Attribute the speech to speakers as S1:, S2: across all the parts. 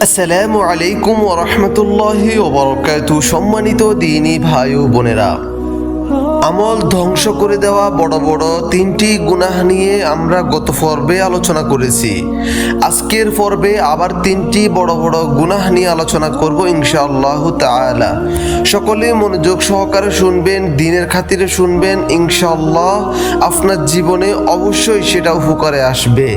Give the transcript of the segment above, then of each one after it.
S1: আসসালামু আলাইকুম ওরহমতুল্লাহি ওবরকাত সম্মানিত দিনী ভাই ও বোনেরা, আমল ধ্বংস করে দেওয়া বড় বড় তিনটি গুনাহ নিয়ে আমরা গত পর্বে আলোচনা করেছি। আজকের পর্বে আবার তিনটি বড় বড় গুনাহ নিয়ে আলোচনা করব ইনশাআল্লাহ তাআলা। সকলে মনোযোগ সহকারে শুনবেন, দিনের খাতিরে শুনবেন, ইনশাআল্লাহ আপনার জীবনে অবশ্যই সেটা উপকারে আসবে।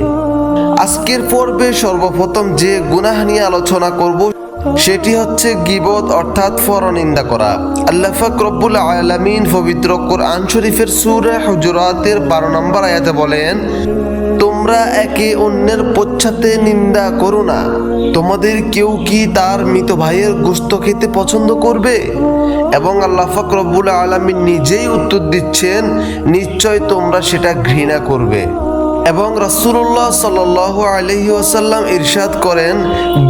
S1: আজকের পর্বে সর্বপ্রথম যে গুনাহ নিয়ে আলোচনা করব, সেটি হচ্ছে গিবত অর্থাৎ ফরনিন্দা করা। আল্লাহ পাক রব্বুল আলামিন পবিত্র কোরআন শরীফের সূরা হুজুরাতের 12 নম্বর আয়াতে বলেন, তোমরা একে অন্যের পশ্চাতে নিন্দা করো না। তোমাদের কেউ কি তার মৃত ভাইয়ের গোস্ত খেতে পছন্দ করবে? এবং আল্লাহ পাক রব্বুল আলামিন নিজেই উত্তর দিচ্ছেন, নিশ্চয় তোমরা সেটা ঘৃণা করবে। এবং রাসূলুল্লাহ সাল্লাল্লাহু আলাইহি ওসাল্লাম ইরশাদ করেন,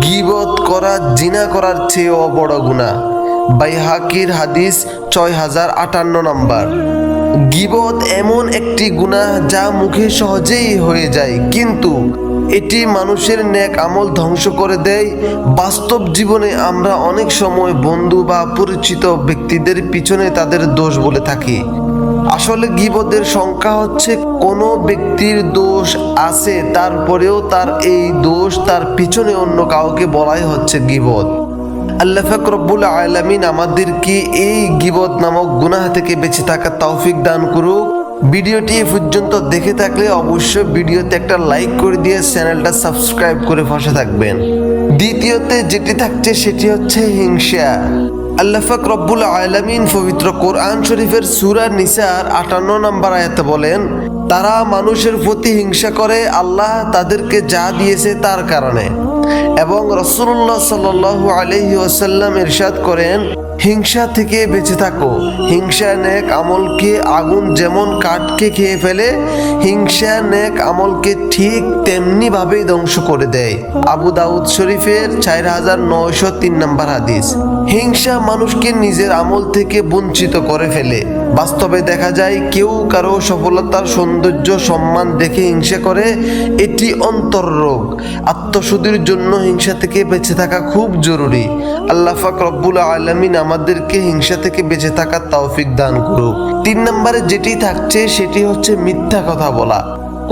S1: গিবত করা, জিনা করার চেয়েও বড় গুনাহ। বাইহাকির হাদিস ছয় হাজার আটান্ন নম্বর। গিবত এমন একটি গুনাহ যা মুখে সহজেই হয়ে যায়, কিন্তু এটি মানুষের ন্যাক আমল ধ্বংস করে দেয়। বাস্তব জীবনে আমরা অনেক সময় বন্ধু বা পরিচিত ব্যক্তিদের পিছনে তাদের দোষ বলে থাকি। আসলে গিবদের সংখ্যা হচ্ছে কোনো ব্যক্তির দোষ আছে, তারপরেও তার এই দোষ তার পিছনে অন্য কাউকে বলাই হচ্ছে গিবদ। আল্লাহ ফাকরবুল আলামিন আমাদেরকে এই গিবদ নামক গুনাহ থেকে বেঁচে থাকার তৌফিক দান করুক। ভিডিওটি এ পর্যন্ত দেখে থাকলে অবশ্যই ভিডিওতে একটা লাইক করে দিয়ে চ্যানেলটা সাবস্ক্রাইব করে বসে থাকবেন। দ্বিতীয়তে যেটি থাকছে সেটি হচ্ছে হিংসা। আল্লাহ পাক রব্বুল আলামিন পবিত্র কোরআন শরীফের সূরা নিসার আটান্ন নম্বর আয়াতে বলেন, তারা মানুষের প্রতি হিংসা করে, আল্লাহ তাদেরকে যা দিয়েছে তার কারণে। এবং রসুল্লাহ সাল্লু আলহি ওসাল্লাম ইরশাদ করেন, হিংসা থেকে বেঁচে থাকো। হিংসা নেক আমলকে আগুন যেমন কাঠকে খেয়ে ফেলে, হিংসা নেক আমলকে ঠিক তেমনি ভাবেই ধ্বংস করে দেয়। আবু দাউদ শরীফের চার হাজার নয়শো তিন নম্বর হাদিস। হিংসা মানুষকে নিজের আমল থেকে বঞ্চিত করে ফেলে। বাস্তবে দেখা যায়, কেউ কারও সফলতার সৌন্দর্য, সম্মান দেখে হিংসা করে, এটি অন্তর রোগ। আত্মশুদ্ধির জন্য হিংসা থেকে বেঁচে থাকা খুব জরুরি। আল্লাহ ফাক রব্বুল আলমিন আমাদেরকে হিংসা থেকে বেঁচে থাকার তৌফিক দান করুক। তিন নম্বরে যেটি থাকছে, সেটি হচ্ছে মিথ্যা কথা বলা।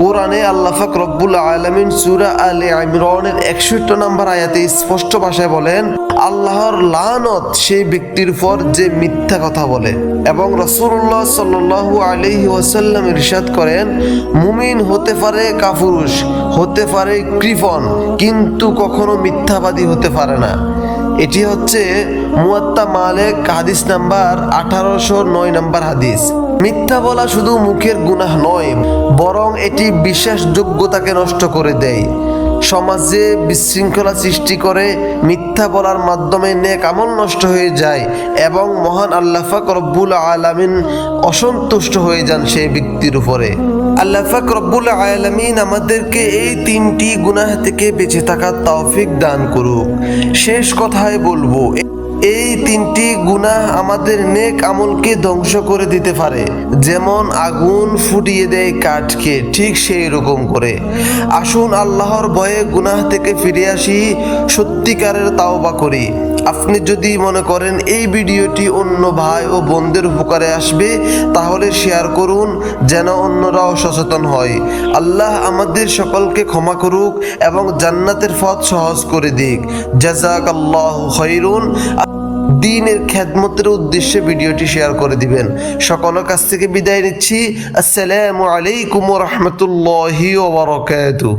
S1: কোরআনে আল্লাহাক রব্বুল আলমিন সুরা আলী ইমরানের একষট্টি নম্বর আয়াতে স্পষ্ট ভাষায় বলেন, আল্লাহর লানত সেই ব্যক্তির উপর যে মিথ্যা কথা বলে। এবং রসুল্লাহ সাল্লু আলহি ওয়াসাল্লাম ইরশাদ করেন, মুমিন হতে পারে কাফুরুষ হতে পারে কৃপন কিন্তু কখনো মিথ্যাবাদী হতে পারে না। এটি হচ্ছে মুয়াত্তা মালেক হাদিস নাম্বার আঠারোশো নয় নাম্বার হাদিস। মিথ্যা বলা শুধু মুখের গুনাহ নয়, বরং এটি বিশ্বাসযোগ্যতাকে নষ্ট করে দেয়। সমাজে বিশৃঙ্খলা সৃষ্টি করে মিথ্যা বলার মাধ্যমে নেক আমল নষ্ট হয়ে যায় এবং মহান আল্লাহাক রব্বুল আলমিন অসন্তুষ্ট হয়ে যান সেই ব্যক্তির উপরে। আল্লাহাক রব্বুল আলমিন আমাদেরকে এই তিনটি গুনাহ থেকে বেঁচে থাকার তৌফিক দান করুক। শেষ কথায় বলব এই তিনটি গুনাহ আমাদের নেক আমলকে ধ্বংস করে দিতে পারে। যেমন আগুন ফুটিয়ে দেয় কাঠকে, ঠিক সেই রকম করে। আসুন আল্লাহর ভয়ে গুনাহ থেকে ফিরে আসি, সত্যিকারের তাওবা করি। আপনি যদি মনে করেন এই ভিডিওটি অন্য ভাই ও বোনদের উপকারে আসবে, তাহলে শেয়ার করুন, যেন অন্যরাও সচেতন হয়। আল্লাহ আমাদের সকলকে ক্ষমা করুক এবং জান্নাতের পথ সহজ করে দিক। জাজাক আল্লাহ খৈরুন দিনের খ্যাদমতের উদ্দেশ্যে ভিডিওটি শেয়ার করে দিবেন। সকলের কাছ থেকে বিদায় নিচ্ছি। আসসালামু আলাইকুম রহমতুল্লাহি ওবরাকাতুহ